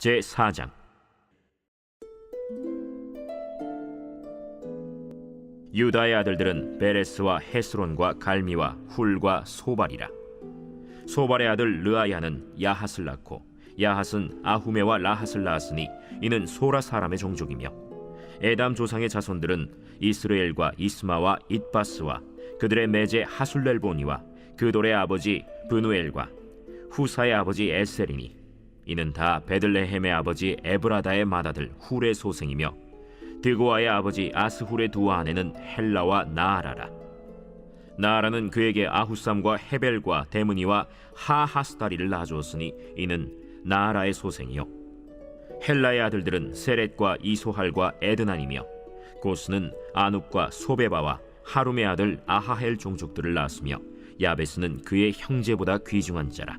제 4장. 유다의 아들들은 베레스와 헤스론과 갈미와 훌과 소발이라. 소발의 아들 르아야는 야핫을 낳고 야핫은 아후메와 라핫을 낳았으니 이는 소라 사람의 종족이며 에담 조상의 자손들은 이스라엘과 이스마와 잇바스와 그들의 매제 하술렐보니와 그돌의 아버지 브누엘과 후사의 아버지 에셀이니 이는 다 베들레헴의 아버지 에브라다의 맏아들 훌의 소생이며 드고아의 아버지 아스훌의 두 아내는 헬라와 나아라라. 나아라는 그에게 아후삼과 헤벨과 데므니와 하하스다리를 낳아주었으니 이는 나아라의 소생이요. 헬라의 아들들은 세렛과 이소할과 에드난이며 고스는 아눕과 소베바와 하룸의 아들 아하헬 종족들을 낳았으며 야베스는 그의 형제보다 귀중한 자라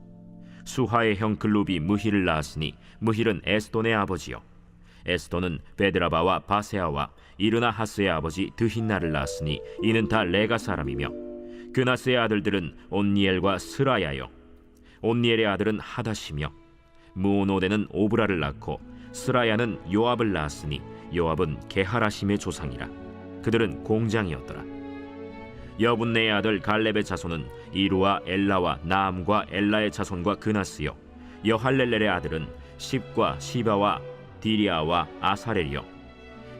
수하의 형 글룹이 무힐을 낳았으니 무힐은 에스돈의 아버지요. 에스돈은 베드라바와 바세아와 이르나 하스의 아버지 드힌나를 낳았으니 이는 다 레가 사람이며 그나스의 아들들은 온니엘과 스라야요. 온니엘의 아들은 하다시며 무오노데는 오브라를 낳고 스라야는 요압을 낳았으니 요압은 게하라심의 조상이라. 그들은 공장이었더라. 여분네의 아들 갈렙의 자손은 이루와 엘라와 나암과 엘라의 자손과 그나스요. 여할렐렐의 아들은 십과 시바와 디리아와 아사렐이요.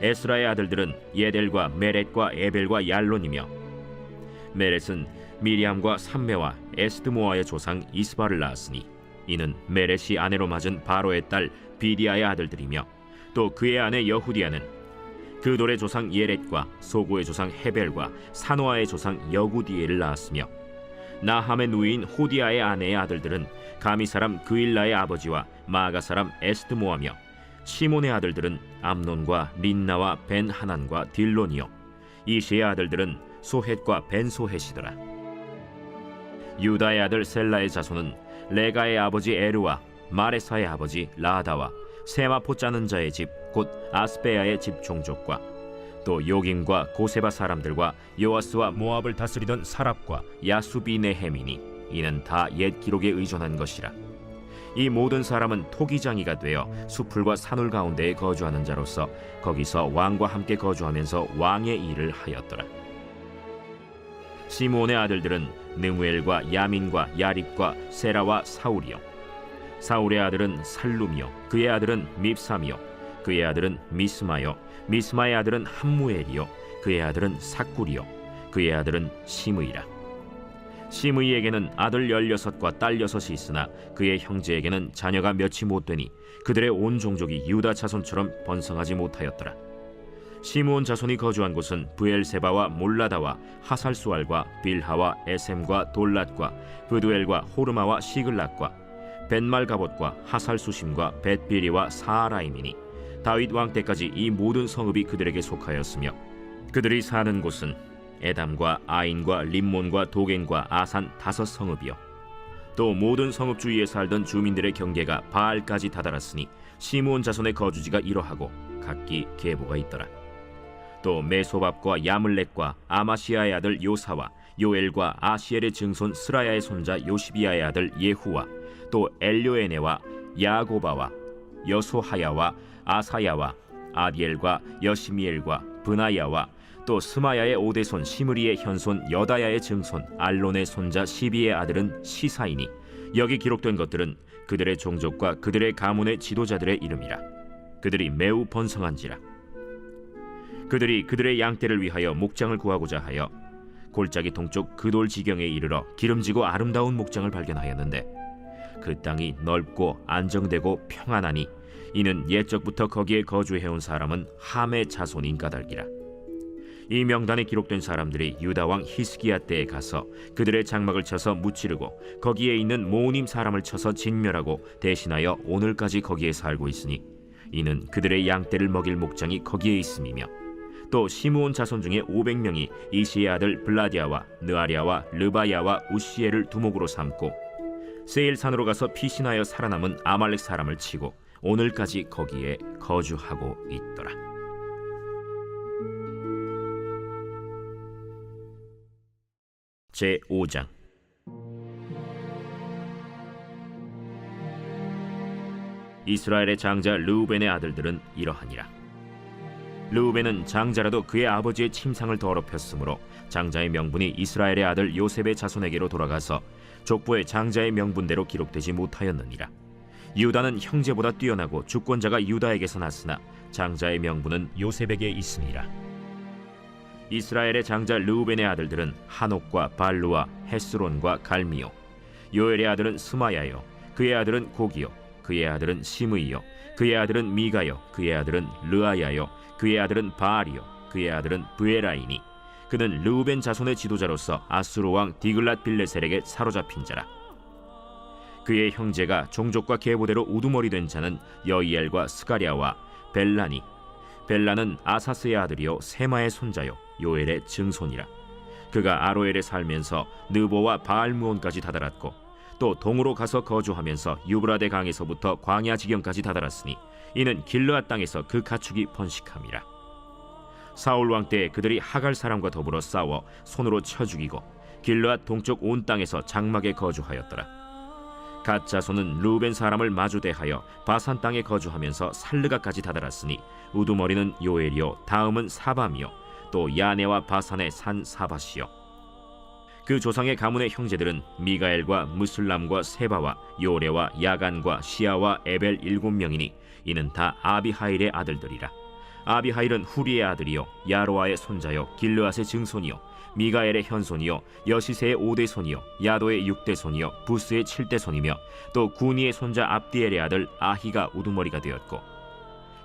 에스라의 아들들은 예델과 메렛과 에벨과 얄론이며 메렛은 미리암과 삼메와 에스드모아의 조상 이스바를 낳았으니 이는 메렛이 아내로 맞은 바로의 딸 비디아의 아들들이며 또 그의 아내 여후디아는 그돌의 조상 예렛과 소고의 조상 헤벨과 사노아의 조상 여구디엘을 낳았으며 나함의 누이인 호디아의 아내의 아들들은 가미 사람 그일라의 아버지와 마가 사람 에스드모아며 시몬의 아들들은 암논과 린나와 벤 하난과 딜론이요 이시의 아들들은 소헷과 벤 소헷이더라. 유다의 아들 셀라의 자손은 레가의 아버지 에르와 마레사의 아버지 라다와 세마포 짜는 자의 집 곧 아스베야의 집 종족과 또 요김과 고세바 사람들과 요아스와 모압을 다스리던 사랍과 야수비네헤미니 이는 다 옛 기록에 의존한 것이라. 이 모든 사람은 토기장이가 되어 수풀과 산울 가운데에 거주하는 자로서 거기서 왕과 함께 거주하면서 왕의 일을 하였더라. 시므온의 아들들은 느무엘과 야민과 야립과 세라와 사울이요. 사울의 아들은 살룸이요. 그의 아들은 밉삼이요 그의 아들은 미스마요 미스마의 아들은 함무엘이요 그의 아들은 삭굴이요 그의 아들은 시므이라. 시므이에게는 아들 열여섯과 딸 여섯이 있으나 그의 형제에게는 자녀가 몇이 못 되니 그들의 온 종족이 유다 자손처럼 번성하지 못하였더라. 시므온 자손이 거주한 곳은 부엘세바와 몰라다와 하살수알과 빌하와 에셈과 돌랏과 브두엘과 호르마와 시글락과 벤말가봇과 하살수심과 벳비리와 사라임이니 다윗 왕 때까지 이 모든 성읍이 그들에게 속하였으며 그들이 사는 곳은 에담과 아인과 림몬과 도겐과 아산 다섯 성읍이요. 또 모든 성읍 주위에 살던 주민들의 경계가 바알까지 다다랐으니 시므온 자손의 거주지가 이러하고 각기 계보가 있더라. 또 메소밥과 야물렉과 아마시아의 아들 요사와 요엘과 아시엘의 증손 스라야의 손자 요시비아의 아들 예후와 또 엘료에네와 야고바와 여소하야와 아사야와 아디엘과 여시미엘과 브나야와 또 스마야의 오대손 시므리의 현손 여다야의 증손 알론의 손자 시비의 아들은 시사이니 여기 기록된 것들은 그들의 종족과 그들의 가문의 지도자들의 이름이라. 그들이 매우 번성한지라. 그들이 그들의 양떼를 위하여 목장을 구하고자 하여 골짜기 동쪽 그돌 지경에 이르러 기름지고 아름다운 목장을 발견하였는데 그 땅이 넓고 안정되고 평안하니 이는 옛적부터 거기에 거주해온 사람은 함의 자손인 까닭이라. 이 명단에 기록된 사람들이 유다 왕 히스기야 때에 가서 그들의 장막을 쳐서 무찌르고 거기에 있는 모님 사람을 쳐서 진멸하고 대신하여 오늘까지 거기에 살고 있으니 이는 그들의 양떼를 먹일 목장이 거기에 있음이며 또 시므온 자손 중에 500명이 이시의 아들 블라디아와 느아리아와 르바야와 우시엘을 두목으로 삼고 세일산으로 가서 피신하여 살아남은 아말렉 사람을 치고 오늘까지 거기에 거주하고 있더라. 제 5장 이스라엘의 장자 르우벤의 아들들은 이러하니라. 르우벤은 장자라도 그의 아버지의 침상을 더럽혔으므로 장자의 명분이 이스라엘의 아들 요셉의 자손에게로 돌아가서 족보의 장자의 명분대로 기록되지 못하였느니라. 유다는 형제보다 뛰어나고 주권자가 유다에게서 났으나 장자의 명분은 요셉에게 있으니라. 이스라엘의 장자 르우벤의 아들들은 한옥과 발루와 헤스론과 갈미요. 요엘의 아들은 스마야요. 그의 아들은 고기요. 그의 아들은 시므이요. 그의 아들은 미가요. 그의 아들은 르아야요. 그의 아들은 바알이요. 그의 아들은 브에라이니. 그는 르우벤 자손의 지도자로서 아수르 왕 디글랏 빌레셀에게 사로잡힌 자라. 그의 형제가 종족과 계보대로 우두머리 된 자는 여이엘과 스가랴와 벨라니. 벨라는 아사스의 아들이요 세마의 손자요 요엘의 증손이라. 그가 아로엘에 살면서 느보와 바알무온까지 다다랐고 또 동으로 가서 거주하면서 유브라데 강에서부터 광야 지경까지 다다랐으니 이는 길르앗 땅에서 그 가축이 번식함이라. 사울 왕때 그들이 하갈 사람과 더불어 싸워 손으로 쳐 죽이고 길르앗 동쪽 온 땅에서 장막에 거주하였더라. 갓 자손은 루벤 사람을 마주대하여 바산 땅에 거주하면서 살르가까지 다다랐으니 우두머리는 요엘이요 다음은 사밤이요 또 야네와 바산의 산 사바시요 그 조상의 가문의 형제들은 미가엘과 무슬람과 세바와 요레와 야간과 시아와 에벨 일곱 명이니 이는 다 아비하일의 아들들이라 아비하일은 후리의 아들이요 야로아의 손자요 길르앗의 증손이요 미가엘의 현손이요 여시세의 오대 손이요 야도의 육대 손이요 부스의 칠대 손이며 또 구니의 손자 압디엘의 아들 아히가 우두머리가 되었고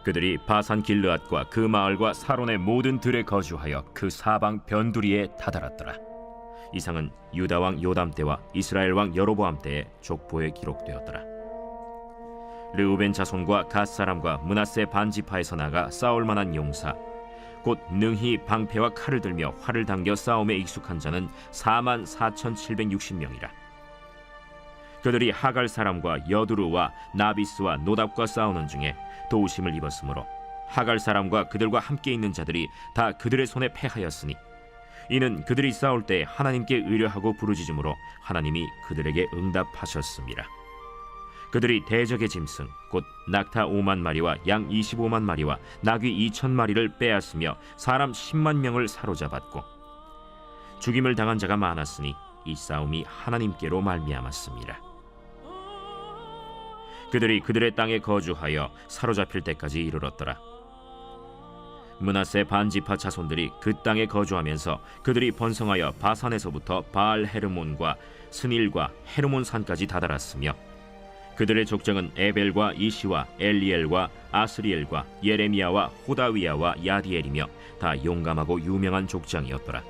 그들이 바산 길르앗과 그 마을과 사론의 모든 들에 거주하여 그 사방 변두리에 다다랐더라. 이상은 유다 왕 요담 때와 이스라엘 왕 여로보암 때의 족보에 기록되었더라 르우벤 자손과 갓 사람과 문하세 반지파에서 나가 싸울 만한 용사 곧 능히 방패와 칼을 들며 활을 당겨 싸움에 익숙한 자는 4만 4,760명이라. 그들이 하갈 사람과 여두루와 나비스와 노답과 싸우는 중에 도우심을 입었으므로 하갈 사람과 그들과 함께 있는 자들이 다 그들의 손에 패하였으니 이는 그들이 싸울 때 하나님께 의뢰하고 부르짖음으로 하나님이 그들에게 응답하셨습니다. 그들이 대적의 짐승 곧 낙타 5만 마리와 양 25만 마리와 나귀 2천 마리를 빼앗으며 사람 10만 명을 사로잡았고 죽임을 당한 자가 많았으니 이 싸움이 하나님께로 말미암았습니다. 그들이 그들의 땅에 거주하여 사로잡힐 때까지 이르렀더라. 문하세 반지파 자손들이 그 땅에 거주하면서 그들이 번성하여 바산에서부터 바알 헤르몬과 스닐과 헤르몬 산까지 다다랐으며 그들의 족장은 에벨과 이시와 엘리엘과 아스리엘과 예레미야와 호다위야와 야디엘이며 다 용감하고 유명한 족장이었더라.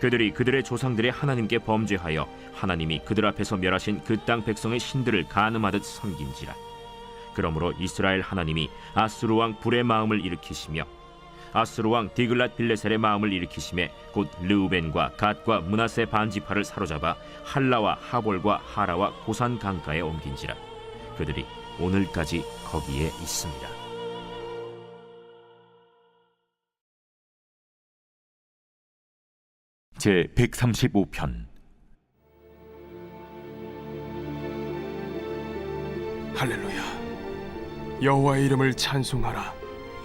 그들이 그들의 조상들의 하나님께 범죄하여 하나님이 그들 앞에서 멸하신 그 땅 백성의 신들을 가늠하듯 섬긴지라. 그러므로 이스라엘 하나님이 아스루 왕 불의 마음을 일으키시며 아스루 왕 디글랏 빌레셀의 마음을 일으키심에 곧 르우벤과 갓과 문하세 반지파를 사로잡아 할라와 하볼과 하라와 고산 강가에 옮긴지라 그들이 오늘까지 거기에 있습니다. 제 135편 할렐루야. 여호와의 이름을 찬송하라.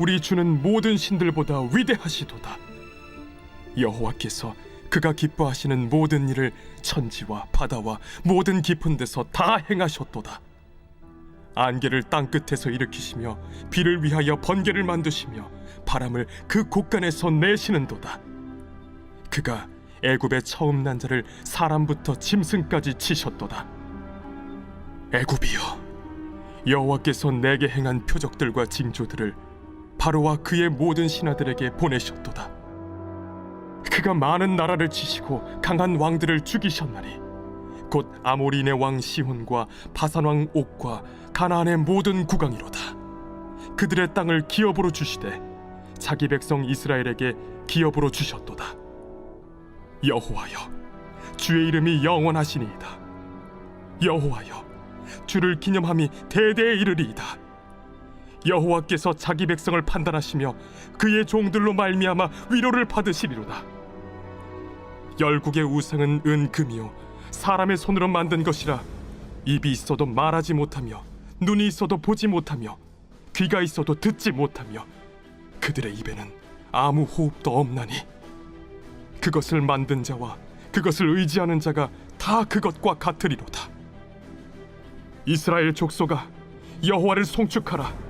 우리 주는 모든 신들보다 위대하시도다. 여호와께서 그가 기뻐하시는 모든 일을 천지와 바다와 모든 깊은 데서 다 행하셨도다. 안개를 땅 끝에서 일으키시며 비를 위하여 번개를 만드시며 바람을 그 곳간에서 내시는도다. 그가 애굽의 처음 난 자를 사람부터 짐승까지 치셨도다. 애굽이여, 여호와께서 내게 행한 표적들과 징조들을 바로와 그의 모든 신하들에게 보내셨도다. 그가 많은 나라를 치시고 강한 왕들을 죽이셨나니 곧 아모리네 왕 시혼과 바산 왕 옥과 가나안의 모든 국왕이로다. 그들의 땅을 기업으로 주시되 자기 백성 이스라엘에게 기업으로 주셨도다. 여호와여, 주의 이름이 영원하시니이다. 여호와여, 주를 기념함이 대대에 이르리이다. 여호와께서 자기 백성을 판단하시며 그의 종들로 말미암아 위로를 받으시리로다. 열국의 우상은 은금이요 사람의 손으로 만든 것이라 입이 있어도 말하지 못하며 눈이 있어도 보지 못하며 귀가 있어도 듣지 못하며 그들의 입에는 아무 호흡도 없나니 그것을 만든 자와 그것을 의지하는 자가 다 그것과 같으리로다. 이스라엘 족속아 여호와를 송축하라.